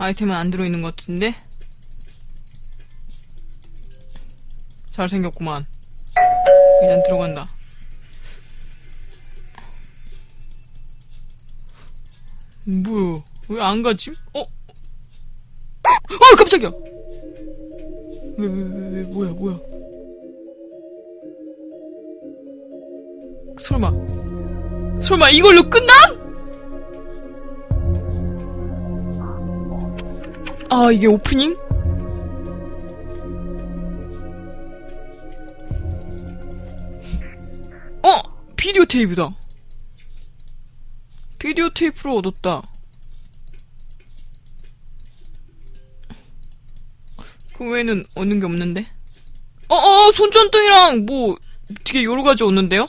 아이템은 안 들어있는 것 같은데? 잘생겼구만. 일단 들어간다. 뭐야? 왜 안 가지? 어? 어, 깜짝이야! 왜, 왜, 왜, 왜, 뭐야, 뭐야. 설마. 설마 이걸로 끝남? 아, 이게 오프닝? 어! 비디오 테이프다. 비디오 테이프를 얻었다. 그 외에는 얻는 게 없는데? 어, 어, 손전등이랑 뭐, 되게 여러 가지 얻는데요?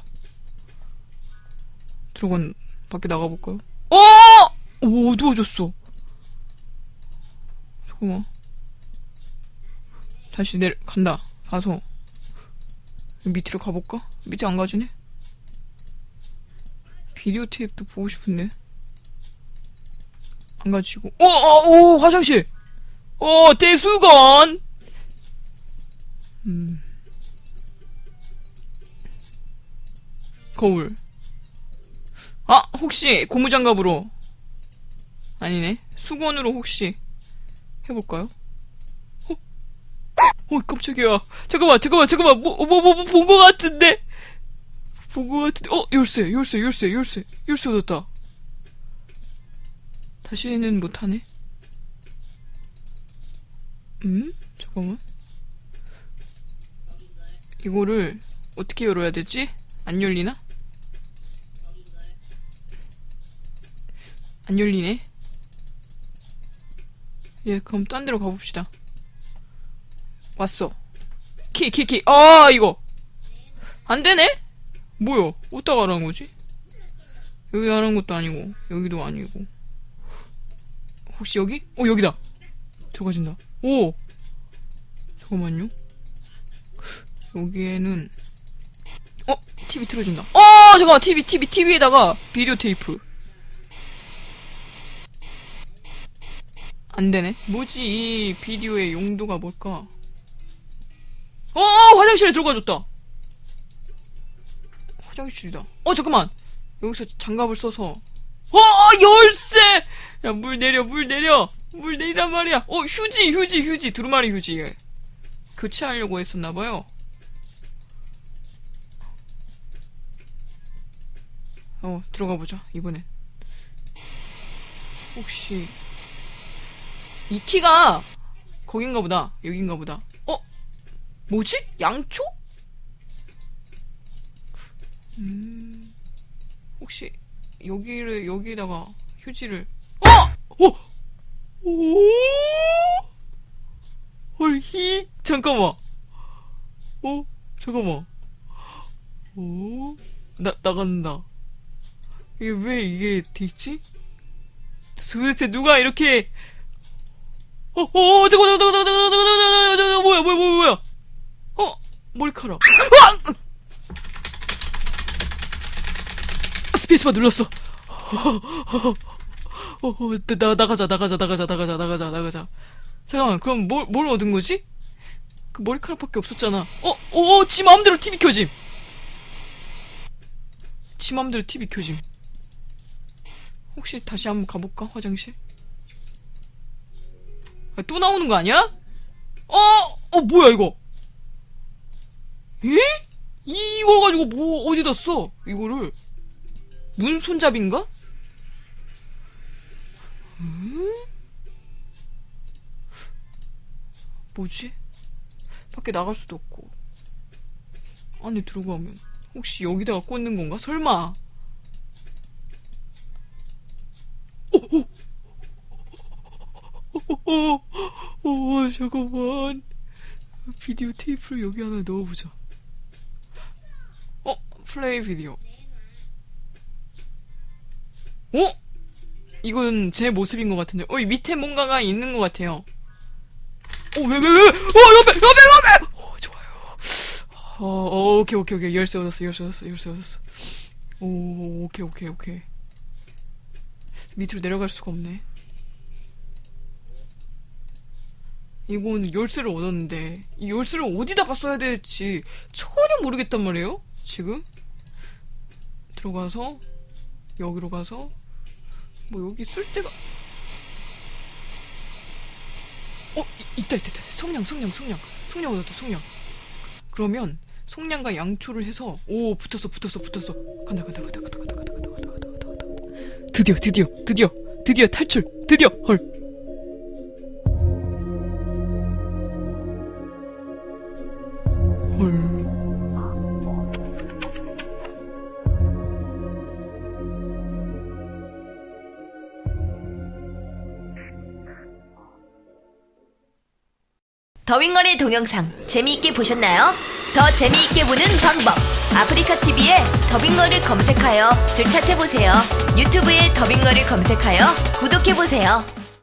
들어간, 밖에 나가볼까요? 어! 오, 어두워졌어. 잠깐만. 다시 내려, 간다. 가서. 밑으로 가볼까? 밑에 안 가지네? 비디오 테이프도 보고 싶은데. 안 가지고. 어, 어, 오, 화장실! 어, 대수건! 음. 거울. 아, 혹시 고무장갑으로. 아니네. 수건으로 혹시 해볼까요? 어? 어, 깜짝이야. 잠깐만, 잠깐만, 잠깐만. 뭐, 뭐, 뭐, 뭐, 본것 같은데? 본것 같은데. 어, 열쇠, 열쇠, 열쇠, 열쇠. 열쇠 얻었다. 다시는 못하네. 음? 잠깐만. 이거를 어떻게 열어야 되지? 안 열리나? 안 열리네. 예, 그럼 딴 데로 가봅시다. 왔어. 키, 키, 키. 아, 이거. 안 되네? 뭐야? 어디다가 하라는 거지? 여기 하는 것도 아니고, 여기도 아니고. 혹시 여기? 어, 여기다. 들어가진다. 오! 잠깐만요. 여기에는, 어? TV 틀어준다. 어! 잠깐만, TV, TV, TV에다가 비디오 테이프. 안 되네. 뭐지, 이 비디오의 용도가 뭘까? 어, 어! 화장실에 들어가 줬다! 화장실이다. 어, 잠깐만! 여기서 장갑을 써서. 어! 열쇠! 야, 물 내려, 물 내려! 물 내리란 말이야! 어, 휴지, 휴지, 휴지! 두루마리 휴지. 교체하려고 했었나봐요. 어, 들어가 보자, 이번엔. 혹시, 이 키가, 거긴가 보다. 여긴가 보다. 어? 뭐지? 양초? 음, 혹시, 여기를, 여기다가 휴지를, 어! 어! 오! 헐, 히, 잠깐만. 어? 잠깐만. 오? 나, 나간다. 이게 왜 이게 돼 있지? 도대체 누가 이렇게, 어, 어, 잠깐만, 잠깐만, 잠깐만, 잠깐만, 잠깐만, 뭐야, 뭐야, 뭐야, 뭐야. 어, 머리카락. 으악! 스페이스바 눌렀어. 어, 어, 나, 나가자, 나가자, 나가자, 나가자, 나가자, 나가자. 잠깐만, 그럼 뭘, 뭘 얻은 거지? 그 머리카락밖에 없었잖아. 어, 어, 어, 지 마음대로 TV 켜짐. 지 마음대로 TV 켜짐. 혹시 다시 한번 가볼까? 화장실? 아, 또 나오는 거 아니야? 어, 어, 뭐야, 이거? 에? 이걸 가지고 뭐, 어디다 써? 이거를. 문 손잡인가? 뭐지? 밖에 나갈 수도 없고. 안에 들어가면 혹시 여기다가 꽂는 건가? 설마. 오, 오, 오, 잠깐만. 비디오 테이프를 여기 하나 넣어보자. 어, 플레이 비디오. 어? 이건 제 모습인 것 같은데. 어, 이 밑에 뭔가가 있는 것 같아요. 어, 왜, 왜, 왜? 어, 옆에, 옆에, 옆에! 어, 좋아요. 어, 어, 오케이, 오케이, 오케이. 열쇠 얻었어, 열쇠 얻었어, 열쇠 얻었어. 오, 오케이, 오케이, 오케이. 밑으로 내려갈 수가 없네. 이건 열쇠를 얻었는데 이 열쇠를 어디다가 써야 될지 전혀 모르겠단 말이에요. 지금 들어가서 여기로 가서 뭐 여기 쓸 데가 어 이- 있다 있다 있다 성냥 성냥 성냥 성냥 얻었다 성냥 그러면 성냥과 양초를 해서 오 붙었어 붙었어 붙었어 간다 간다 간다 간다 간다 간다 간다 간다 간다 간다 드디어 드디어 드디어 드디어 탈출 드디어 헐 헐. 더윙걸의 동영상 재미있게 보셨나요? 더 재미있게 보는 방법 아프리카 TV에 더빙걸을 검색하여 줄 찾아보세요. 유튜브에 더빙걸을 검색하여 구독해 보세요.